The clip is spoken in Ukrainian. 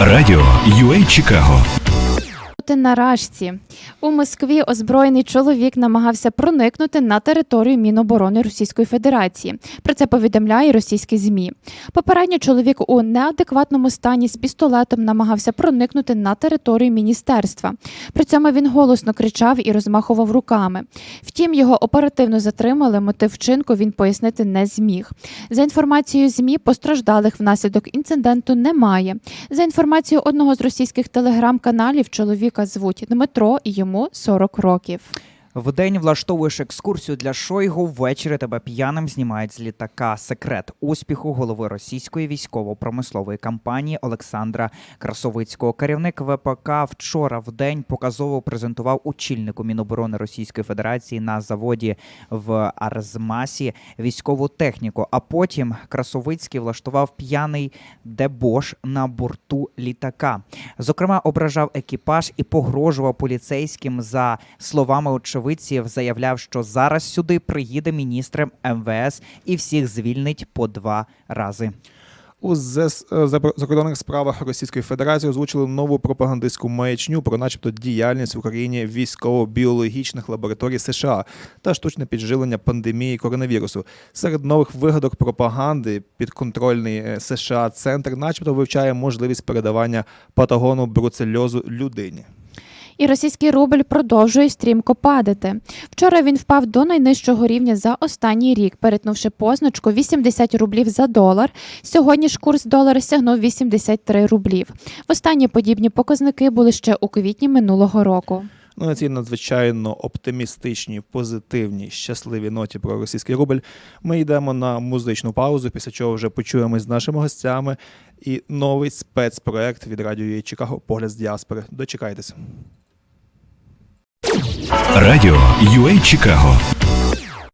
Радіо UA Чикаго бути на рашці. У Москві озброєний чоловік намагався проникнути на територію Міноборони Російської Федерації. Про це повідомляє російські змі. Попередньо чоловік у неадекватному стані з пістолетом намагався проникнути на територію міністерства. При цьому він голосно кричав і розмахував руками. Втім, його оперативно затримали. Мотив вчинку він пояснити не зміг. За інформацією змі, постраждалих внаслідок інциденту немає. За інформацією одного з російських телеграм-каналів, чоловіка звуть Дмитро і йому 40 років. Вдень влаштовуєш екскурсію для Шойгу, ввечері тебе п'яним знімають з літака. Секрет успіху голови російської військово-промислової компанії Олександра Красовицького. Керівник ВПК вчора в день показово презентував очільнику Міноборони Російської Федерації на заводі в Арзмасі військову техніку. А потім Красовицький влаштував п'яний дебош на борту літака. Зокрема, ображав екіпаж і погрожував поліцейським за словами очевидців. Заявляв, що зараз сюди приїде міністр МВС і всіх звільнить по два рази. У ЗС е, за- закордонних справах Російської Федерації озвучили нову пропагандистську маячню про, начебто, діяльність в Україні військово-біологічних лабораторій США та штучне підживлення пандемії коронавірусу. Серед нових вигадок пропаганди підконтрольний е, США центр, начебто, вивчає можливість передавання патогону бруцельозу людині. І російський рубль продовжує стрімко падати. Вчора він впав до найнижчого рівня за останній рік, перетнувши позначку 80 рублів за долар. Сьогодні ж курс долара сягнув 83 рублів. Востаннє подібні показники були ще у квітні минулого року. Ну, на цій надзвичайно оптимістичній, позитивній, щасливій ноті про російський рубль. Ми йдемо на музичну паузу, після чого вже почуємось з нашими гостями. І новий спецпроект від радіо Чикаго Погляд з діаспори. Дочекайтеся. Радіо UA Чикаго